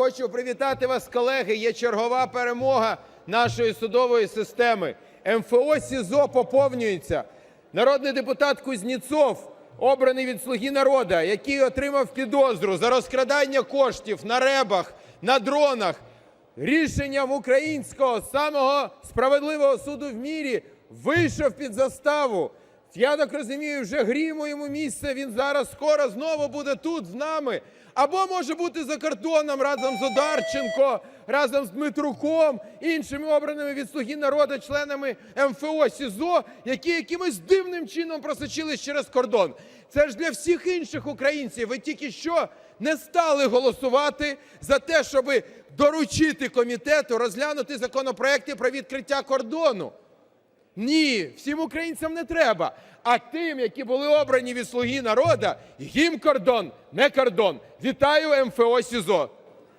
хочу привітати вас, колеги. Є чергова перемога нашої судової системи. МФО СІЗО поповнюється. Народний депутат Кузнєцов, обраний від "Слуги народу", який отримав підозру за розкрадання коштів на ребах, на дронах, рішенням українського самого справедливого суду в мірі вийшов під заставу. Я так розумію, вже грімо йому місце. Він зараз скоро знову буде тут з нами. Або може бути за кордоном разом з Одарченко, разом з Дмитруком, іншими обраними від «Слуги народу» членами МФО СІЗО, які якимось дивним чином просочились через кордон. Це ж для всіх інших українців. Ви тільки що не стали голосувати за те, щоб доручити комітету розглянути законопроекти про відкриття кордону. Ні, всім українцям не треба. А тим, які були обрані від "Слуги народу", їм кордон не кордон. Вітаю МФО СІЗО.